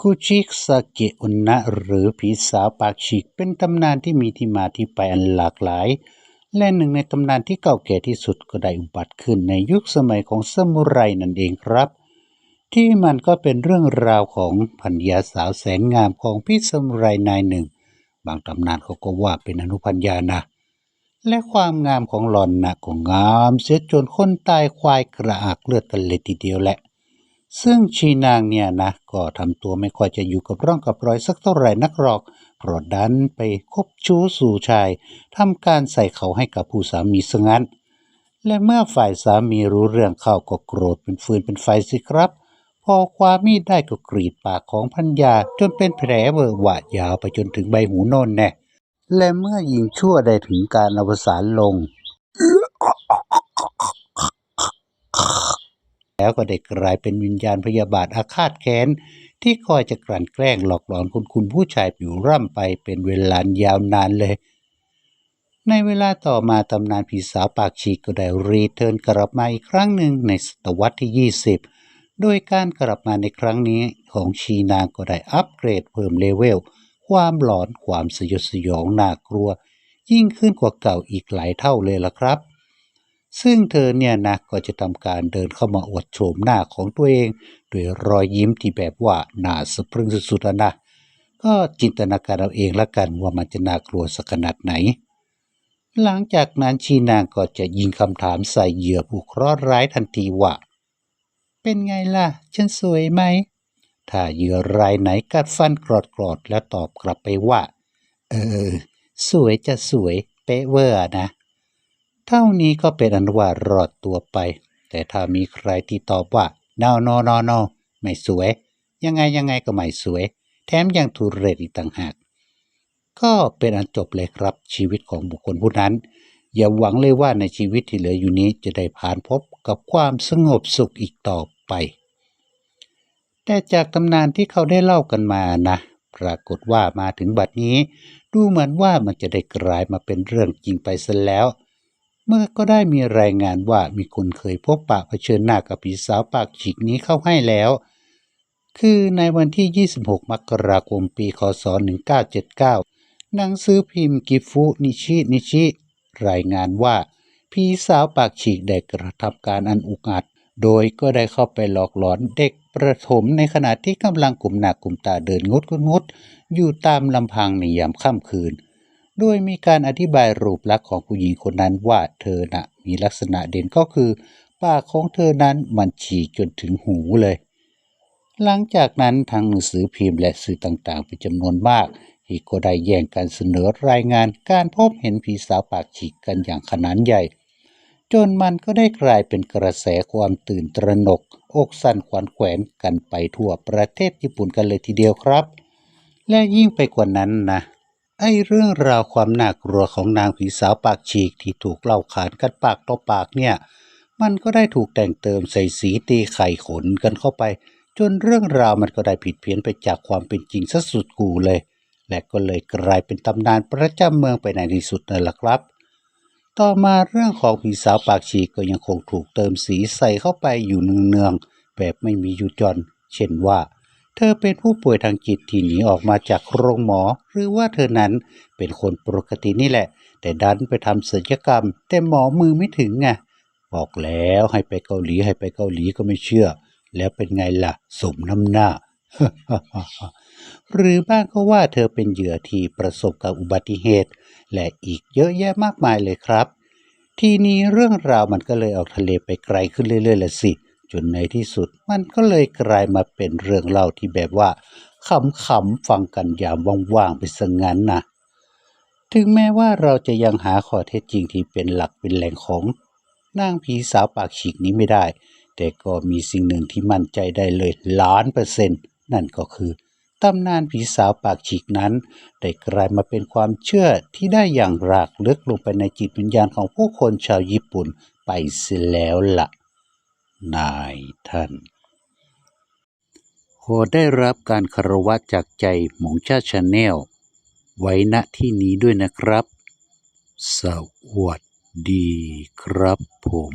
คุชิกสาเกะอุนะหรือผีสาวปากฉีกเป็นตำนานที่มีที่มาที่ไปอันหลากหลาย และหนึ่งในตำนานที่เก่าแก่ที่สุดก็ได้อุบัติขึ้นในยุคสมัยของซามูไรนั่นเองครับ ที่มันก็เป็นเรื่องราวของพันยาสาวแสนงามของพี่ซามูไรนายหนึ่ง บางตำนานเขาก็ว่าเป็นอนุพันยานะ และความงามของหล่อนนะก็งาม เสียจนคนตายควายกระอักเลือดกันเลยทีเดียวแหละ ซึ่งชีนางเนี่ยนะ ก็ทำตัวไม่ค่อยจะอยู่กับร่องกับรอยสักเท่าไหร่นักหรอกเพราะดันไปคบชู้สู่ชายทำการใส่เขาให้กับผู้สามีซะงั้น และเมื่อฝ่ายสามีรู้เรื่องเข้าก็โกรธเป็นฟืนเป็นไฟสิครับ พอความมีดได้ก็กรีดปากของพัญญาจนเป็นแผลเวอะหวะยาวไปจนถึงใบหูโน่นแน่และเมื่อยิงชั่วได้ถึงการอวสานลง แล้วก็ได้กลายเป็นวิญญาณพยาบาทอาฆาตแค้น ที่คอยจะกลั่นแกล้งหลอกหลอนคุณคุณผู้ชายอยู่ร่ำไปเป็นเวลานยาวนานเลย ในเวลาต่อมาตำนานผีสาวปากฉีกก็ได้รีเทิร์นกลับมาอีกครั้งหนึ่งในศตวรรษที่ 20 โดยการกลับมาในครั้งนี้ของชีนางก็ได้อัปเกรดเพิ่มเลเวล ความหลอนความสยดสยองน่ากลัว ยิ่งขึ้นกว่าเก่าอีกหลายเท่าเลยล่ะครับ ซึ่งเธอเนี่ยนะก็จะทำการเดินเข้ามาอวดโฉมหน้าของตัวเองด้วยรอยยิ้มที่แบบว่าน่าสะพรึงสุดๆนะก็จินตนาการเอาเองละกันว่ามันจะน่ากลัวสักขนาดไหน หลังจากนั้นชีนางก็จะยิงคำถามใส่เหยื่อผู้เคราะห์ร้ายทันทีว่า เป็นไงล่ะ ฉันสวยไหม ถ้าเหยื่อรายไหนกัดฟันกรอดๆแล้วตอบกลับไปว่า เออ สวยจะสวยเป๊ะเวอร์นะ เท่านี้ก็เป็นอันว่ารอดตัวไป แต่ถ้ามีใครที่ตอบว่า no no no no ไม่สวย ยังไงยังไงก็ไม่สวย แถมยังทุเรศอีกต่างหาก ก็เป็นอันจบเลยครับชีวิตของบุคคลผู้นั้น อย่าหวังเลยว่าในชีวิตที่เหลืออยู่นี้จะได้ผ่านพบกับความสงบสุขอีกต่อไป แต่จากตำนานที่เขาได้เล่ากันมานะปรากฏว่ามาถึงบัดนี้ ดูเหมือนว่ามันจะได้กลายมาเป็นเรื่องจริงไปซะแล้ว เมื่อก็ได้มีรายงานว่ามีคนเคยพบปะเผชิญหน้ากับผีสาวปากฉีกนี้เข้าให้แล้ว คือในวันที่ 26 มกราคมปีคศ 1979 หนังสือพิมพ์กิฟุนิชินิชิ รายงานว่าผีสาวปากฉีกได้กระทำการอันอุกอาจโดยก็ได้เข้าไปหลอกหลอนเด็กประถมในขณะที่กำลังกลุ่มหน้ากลุ่มตาเดินงดงดงดอยู่ตามลำพังในยามค่ำคืน โดยมีการอธิบายรูปลักษณ์ของผู้หญิงคนนั้นว่าเธอน่ะมีลักษณะเด่นก็คือ ปากของเธอนั้นมันฉีกจนถึงหูเลย หลังจากนั้นทางหนังสือพิมพ์และสื่อต่างๆเป็นจำนวนมากที่ก็ได้แย่งกันเสนอรายงานการพบเห็นผีสาวปากฉีกกันอย่างขนาดใหญ่ จนมันก็ได้กลายเป็นกระแสความตื่นตระหนก อกสั่นขวัญแขวนกันไปทั่วประเทศญี่ปุ่นกันเลยทีเดียวครับ และยิ่งไปกว่านั้นนะ ไอ้เรื่องราวความน่ากลัวของนางผีสาวปากฉีกที่ถูกเล่าขานกันปากต่อปากเนี่ย มันก็ได้ถูกแต่งเติมใส่สีตีไข่ขนกันเข้าไป จนเรื่องราวมันก็ได้ผิดเพี้ยนไปจากความเป็นจริงซะสุดกูเลย และก็เลยกลายเป็นตำนานประจำเมืองไปในที่สุดนั่นแหละครับ ต่อมาเรื่องของผีสาวปากฉีกก็ยังคงถูกเติมสีใส่เข้าไปอยู่เนืองๆแบบไม่มีหยุดหย่อน เช่นว่า เธอเป็นผู้ป่วยทางจิตที่หนีออกมาจากโรงหมอ หรือว่าเธอนั้นเป็นคนปกตินี่แหละ แต่ดันไปทำศัลยกรรม แต่หมอมือไม่ถึงไงบอกแล้วให้ไปเกาหลีให้ไปเกาหลีก็ไม่เชื่อ แล้วเป็นไงล่ะ สมน้ำหน้า หรือบ้างก็ว่าเธอเป็นเหยื่อที่ประสบกับอุบัติเหตุ และอีกเยอะแยะมากมายเลยครับ ทีนี้เรื่องราวมันก็เลยออกทะเลไปไกลขึ้นเรื่อยๆละสิ จนในที่สุดมันก็เลยกลายมาเป็นเรื่องเล่าที่แบบว่าขำๆฟังกันยามว่างๆไปซะงั้นนะถึงแม้ว่าเราจะยังหาข้อเท็จจริงที่เป็นหลักเป็นแหล่งของนางผีสาวปากฉีกนี้ไม่ได้ แต่ก็มีสิ่งหนึ่งที่มั่นใจได้เลยล้านเปอร์เซ็นต์นั่นก็คือตำนานผีสาวปากฉีกนั้น ได้กลายมาเป็นความเชื่อที่ได้อย่างรากลึกลงไปในจิตวิญญาณของผู้คนชาวญี่ปุ่นไปเสียแล้วล่ะ นายท่าน ขอได้รับการคารวะจากใจหมงชาชาแนล ไว้ณที่นี้ด้วยนะครับ สวัสดีครับผม